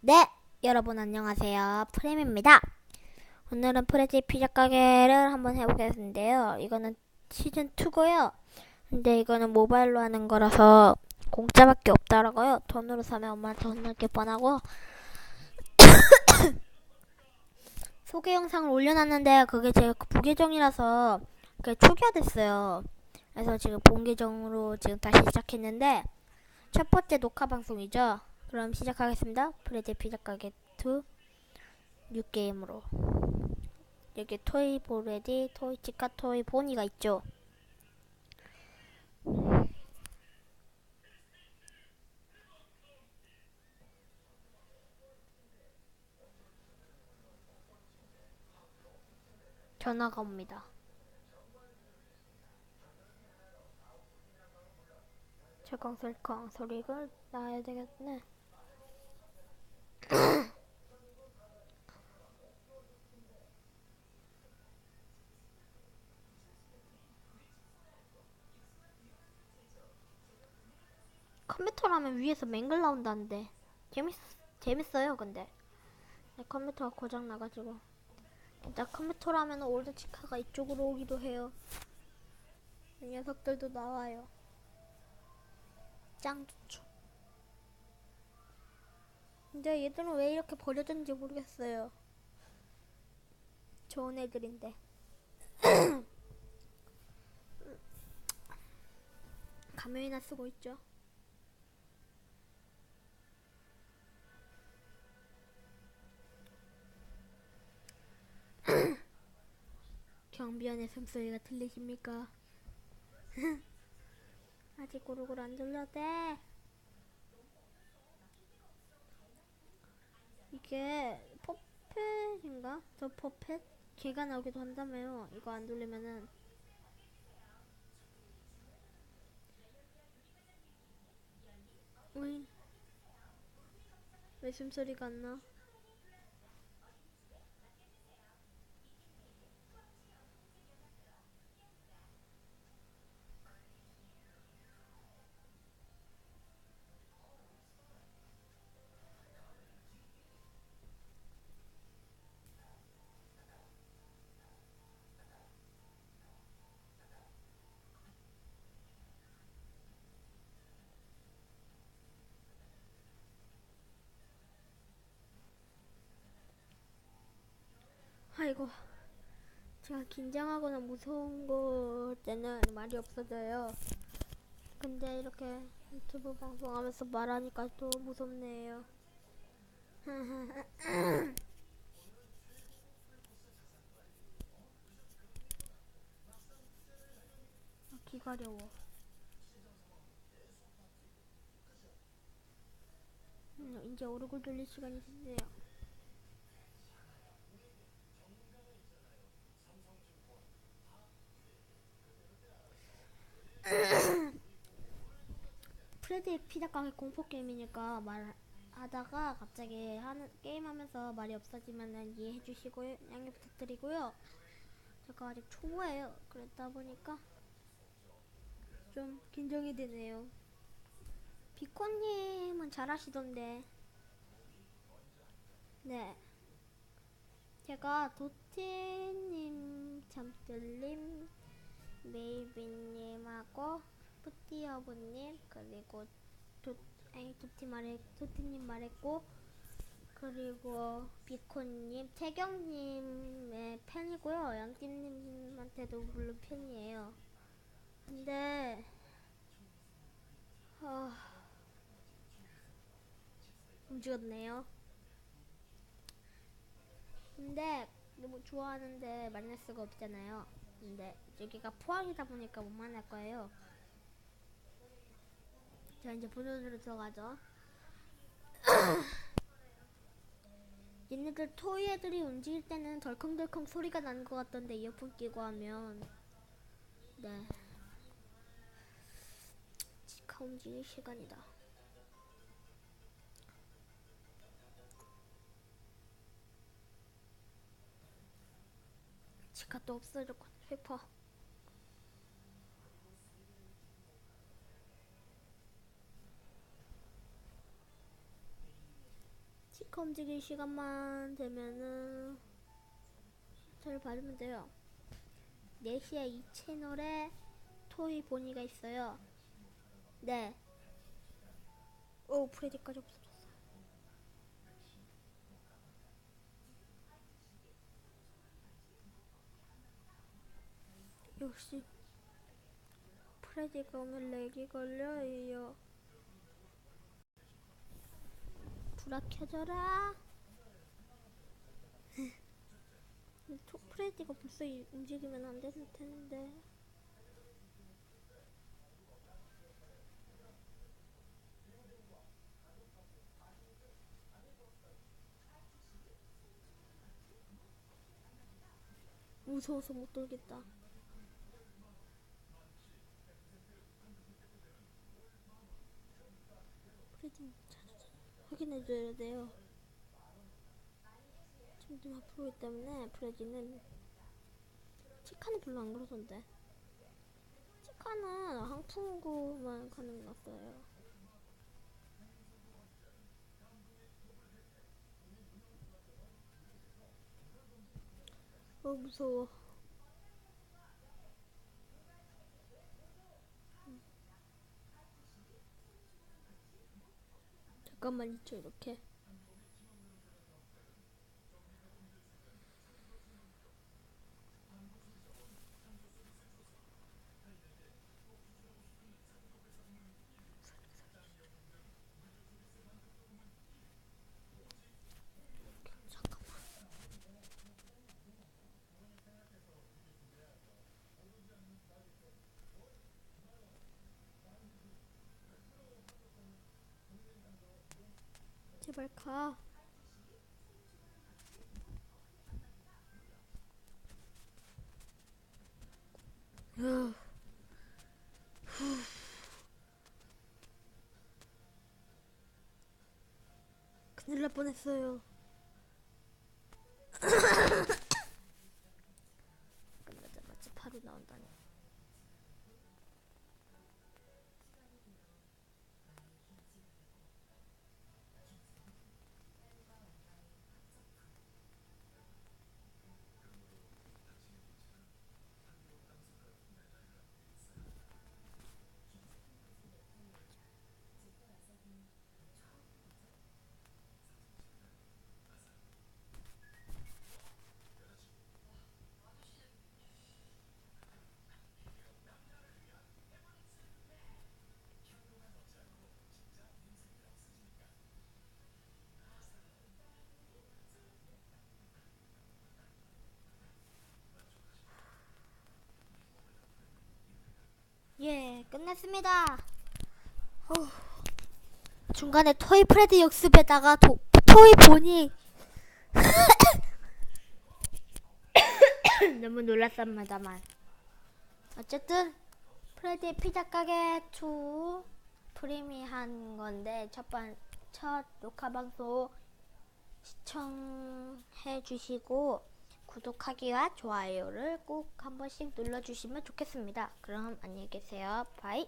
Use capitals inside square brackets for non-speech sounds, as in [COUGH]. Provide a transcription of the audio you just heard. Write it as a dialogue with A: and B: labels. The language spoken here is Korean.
A: 네, 여러분 안녕하세요. 프렘입니다. 오늘은 프레지 피자 가게를 한번 해보겠는데요. 이거는 시즌 2고요. 근데 이거는 모바일로 하는 거라서 공짜밖에 없더라고요. 돈으로 사면 엄마한테 혼날게 뻔하고. [COUGHS] 소개 영상을 올려놨는데 그게 제가 부계정이라서 그게 초기화됐어요. 그래서 지금 본 계정으로 지금 다시 시작했는데 첫 번째 녹화 방송이죠. 그럼 시작하겠습니다. 프레디 피자 가게 2 뉴게임으로 여기 토이 보레디, 토이 치카, 토이 보니가 있죠. 전화가 옵니다. 철컹철컹 소리가 나야 되겠네. 컴퓨터라면 위에서 맹글 나온다는데. 재밌 재밌어요 근데. 내 컴퓨터가 고장 나가지고. 일단 컴퓨터라면 올드 치카가 이쪽으로 오기도 해요. 이 녀석들도 나와요. 짱 좋죠. 근데 얘들은 왜 이렇게 버려졌는지 모르겠어요. 좋은 애들인데. [COUGHS] 가면이나 쓰고 있죠 경비원의 숨소리가 들리십니까? [LAUGHS] 아직 고루고루 안 들려대. 이게 퍼펫인가? 저 퍼펫? 걔가 나오기도 한다며요. 이거 안 돌리면은 왜, 왜 숨소리가 안 나? 이고. 제가 긴장하거나 무서운 거 때는 말이 없어져요. 근데 이렇게 유튜브 방송하면서 말하니까 또 무섭네요. [LAUGHS] 아, 기가려워. 음, 이제 얼굴 돌릴 시간이 됐네요 프레드의 피자 가게 공포 게임이니까 말하다가 갑자기 하는 게임하면서 말이 없어지면은 이해해 주시고요. 양해 부탁드리고요. 제가 아직 초보예요. 그랬다 보니까 좀 긴장이 되네요. 비콘님은 잘하시던데. 네. 제가 도티님, 잠들님, 메이비님하고 푸티어브님 그리고 도 아니 도티 말했 도티님 말했고 그리고 비콘님 태경님의 팬이고요 양띠님한테도 물론 팬이에요. 근데 어, 움직였네요. 근데 너무 좋아하는데 만날 수가 없잖아요. 근데 여기가 포항이다 보니까 못 만날 거예요. 자 이제 본론으로 들어가죠. [COUGHS] 얘네들 토이 애들이 움직일 때는 덜컹덜컹 소리가 나는 것 같던데 이어폰 끼고 하면 네 치카 움직일 시간이다. 치카 또 없어졌고 휘퍼 마이크 움직일 시간만 되면은 저를 봐주면 돼요. 4시에 이 채널에 토이 보니가 있어요. 네. 오, 프레디까지 없어졌어. 역시 프레디가 오늘 렉이 걸려요. 초 프레디가 벌써 이- 움직이면 안 되는 텐데. 무서워서 못 돌겠다. 프레디 확인해줘야 돼요. 앞으로 있기 때문에 프레디는 치카는 별로 안 그러던데. 치카는 항풍구만 가는 것 같아요. 어 무서워. 음. 잠깐만 있죠 이렇게. 제발 가. [SIGHS] [SIGHS] [SIGHS] 큰일 날 뻔했어요. 끝나자마자 바로 나온다니. 예, 끝났습니다. 어후, 중간에 토이 프레디 역습에다가 도, 토이 보니 [COUGHS] 너무 놀랐습니다만 어쨌든 프레디 피자 가게 2 프리미한 건데 첫번 첫 녹화 방송 시청해 주시고 구독하기와 좋아요를 꼭 한 번씩 눌러주시면 좋겠습니다. 그럼 안녕히 계세요. 바이.